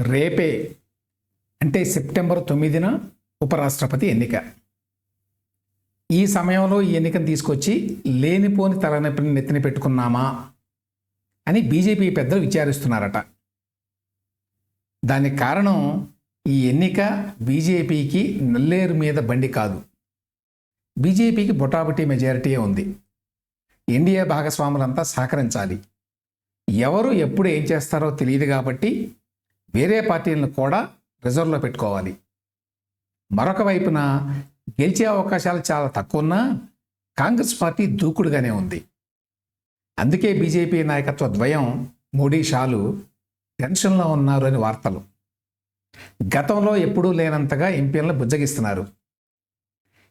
రేపే అంటే సెప్టెంబర్ తొమ్మిదిన ఉపరాష్ట్రపతి ఎన్నిక. ఈ సమయంలో ఈ ఎన్నికను తీసుకొచ్చి లేనిపోని తలనొప్పిని నెత్తిన పెట్టుకున్నామా అని బీజేపీ పెద్దలు విచారిస్తున్నారట. దానికి కారణం ఈ ఎన్నిక బీజేపీకి నల్లేరు మీద బండి కాదు. బీజేపీకి బొటాబుటీ మెజారిటీయే ఉంది. ఎన్డీఏ భాగస్వాములంతా సహకరించాలి. ఎవరు ఎప్పుడు ఏం చేస్తారో తెలియదు కాబట్టి వేరే పార్టీలను కూడా రిజర్వ్లో పెట్టుకోవాలి. మరొక వైపున గెలిచే అవకాశాలు చాలా తక్కువ ఉన్నా కాంగ్రెస్ పార్టీ దూకుడుగానే ఉంది. అందుకే బీజేపీ నాయకత్వ ద్వయం మోడీ షాలు టెన్షన్లో ఉన్నారు అని వార్తలు. గతంలో ఎప్పుడూ లేనంతగా ఎంపీలను బుజ్జగిస్తున్నారు.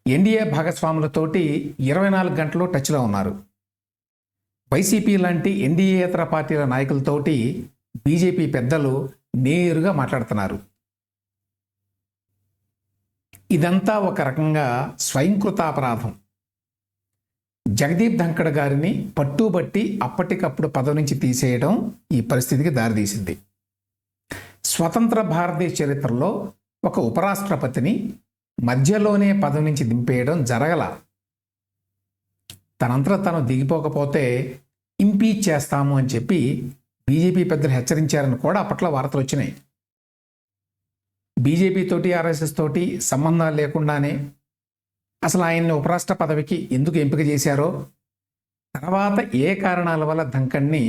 ఎన్డీఏ భాగస్వాములతోటి ఇరవై నాలుగు గంటలు టచ్లో ఉన్నారు. వైసీపీ లాంటి ఎన్డీఏతర పార్టీల నాయకులతోటి బీజేపీ పెద్దలు నేరుగా మాట్లాడుతున్నారు. ఇదంతా ఒక రకంగా స్వయంకృతాపరాధం జగదీప్ ధంకడ్ గారిని పట్టుబట్టి అప్పటికప్పుడు పదవి నుంచి తీసేయడం ఈ పరిస్థితికి దారితీసింది. స్వతంత్ర భారతదేశ చరిత్రలో ఒక ఉపరాష్ట్రపతిని మధ్యలోనే పదవి నుంచి దింపేయడం జరగల. తనంతా తను దిగిపోకపోతే ఇంపీచ్ చేస్తాము అని చెప్పి బీజేపీ పెద్దలు హెచ్చరించారని కూడా అప్పట్లో వార్తలు వచ్చినాయి. బీజేపీ తోటి ఆర్ఎస్ఎస్ తోటి సంబంధాలు లేకుండానే అసలు ఆయన్ని ఉపరాష్ట్ర పదవికి ఎందుకు ఎంపిక చేశారో తర్వాత ఏ కారణాల వల్ల ధంకణ్ణి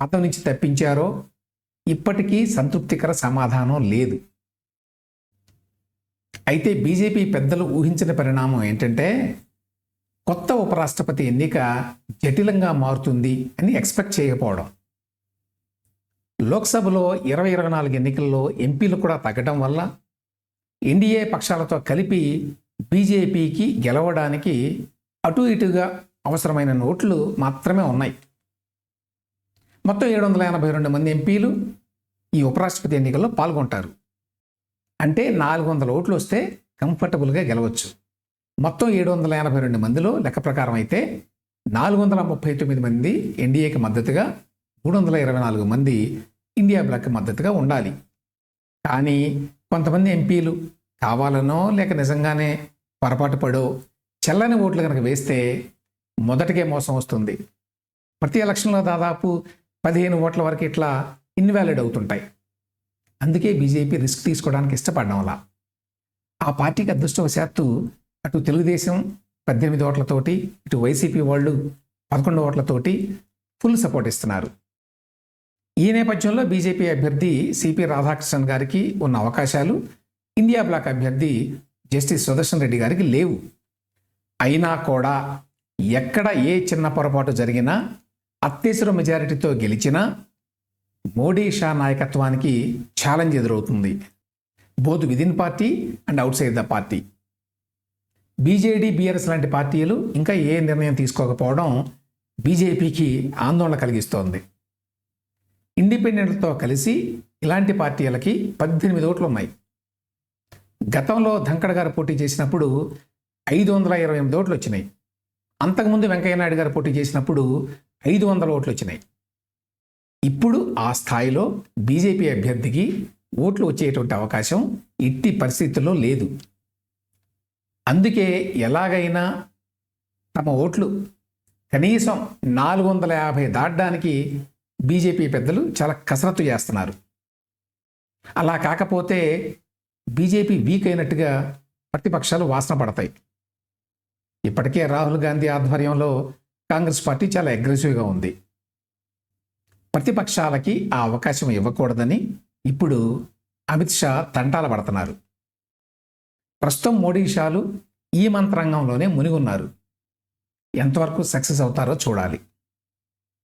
పదవి నుంచి తప్పించారో ఇప్పటికీ సంతృప్తికర సమాధానం లేదు. అయితే బీజేపీ పెద్దలు ఊహించిన పరిణామం ఏంటంటే కొత్త ఉపరాష్ట్రపతి ఎన్నిక జటిలంగా మారుతుంది అని ఎక్స్పెక్ట్ చేయకపోవడం. లోక్సభలో ఇరవై ఇరవై నాలుగు ఎన్నికల్లో ఎంపీలు కూడా తగ్గడం వల్ల ఎన్డీఏ పక్షాలతో కలిపి బీజేపీకి గెలవడానికి అటు ఇటుగా అవసరమైన నోట్లు మాత్రమే ఉన్నాయి. మొత్తం ఏడు వందల ఎనభై రెండు మంది ఎంపీలు ఈ ఉపరాష్ట్రపతి ఎన్నికల్లో పాల్గొంటారు. అంటే నాలుగు వందల ఓట్లు వస్తే కంఫర్టబుల్గా గెలవచ్చు. మొత్తం ఏడు వందల ఎనభై రెండు మందిలో లెక్క ప్రకారం అయితే నాలుగు వందల ముప్పై తొమ్మిది మంది ఎన్డీఏకి మద్దతుగా మూడు వందల ఇరవై నాలుగు మంది ఇండియా బ్లాక్ మద్దతుగా ఉండాలి. కానీ కొంతమంది ఎంపీలు కావాలనో లేక నిజంగానే పొరపాటు పడో చెల్లని ఓట్లు కనుక వేస్తే మొదటికే మోసం వస్తుంది. ప్రతి ఎలక్షన్లో దాదాపు పదిహేను ఓట్ల వరకు ఇట్లా ఇన్వాలిడ్ అవుతుంటాయి. అందుకే బీజేపీ రిస్క్ తీసుకోవడానికి ఇష్టపడడం వల్ల. ఆ పార్టీకి అదృష్టవశాత్తు అటు తెలుగుదేశం పద్దెనిమిది ఓట్లతోటి ఇటు వైసీపీ వాళ్ళు పదకొండు ఓట్లతోటి ఫుల్ సపోర్ట్ ఇస్తున్నారు. ఈ నేపథ్యంలో బీజేపీ అభ్యర్థి సిపి రాధాకృష్ణన్ గారికి ఉన్న అవకాశాలు ఇండియా బ్లాక్ అభ్యర్థి జస్టిస్ సుదర్శన్ రెడ్డి గారికి లేవు. అయినా కూడా ఎక్కడ ఏ చిన్న పొరపాటు జరిగినా అత్యవసర మెజారిటీతో గెలిచినా మోడీ షా నాయకత్వానికి ఛాలెంజ్ ఎదురవుతుంది. Both within party and outside the party. BJD BRS లాంటి పార్టీలు ఇంకా ఏ నిర్ణయం తీసుకోకపోవడం బీజేపీకి ఆందోళన కలిగిస్తోంది. ఇండిపెండెంట్తో కలిసి ఇలాంటి పార్టీలకి పద్దెనిమిది ఓట్లు ఉన్నాయి గతంలో ధంకడ్ గారు పోటీ చేసినప్పుడు ఐదు వందల ఇరవై ఎనిమిది ఓట్లు వచ్చినాయి అంతకుముందు వెంకయ్యనాయుడు గారు పోటీ చేసినప్పుడు ఐదు వందల ఓట్లు వచ్చినాయి ఇప్పుడు ఆ స్థాయిలో బీజేపీ అభ్యర్థికి ఓట్లు వచ్చేటువంటి అవకాశం ఇట్టి పరిస్థితుల్లో లేదు. అందుకే ఎలాగైనా తమ ఓట్లు కనీసం నాలుగు వందల యాభై దాటడానికి బీజేపీ పెద్దలు చాలా కసరత్తు చేస్తున్నారు. అలా కాకపోతే బీజేపీ వీక్ అయినట్టుగా ప్రతిపక్షాలు వాసన పడతాయి. ఇప్పటికే రాహుల్ గాంధీ ఆధ్వర్యంలో కాంగ్రెస్ పార్టీ చాలా అగ్రెసివ్గా ఉంది. ప్రతిపక్షాలకి ఆ అవకాశం ఇవ్వకూడదని ఇప్పుడు అమిత్ షా తంటాల పడుతున్నారు. ప్రస్తుతం మోడీ షాలు ఈ మంత్రాంగంలోనే మునిగున్నారు. ఎంతవరకు సక్సెస్ అవుతారో చూడాలి.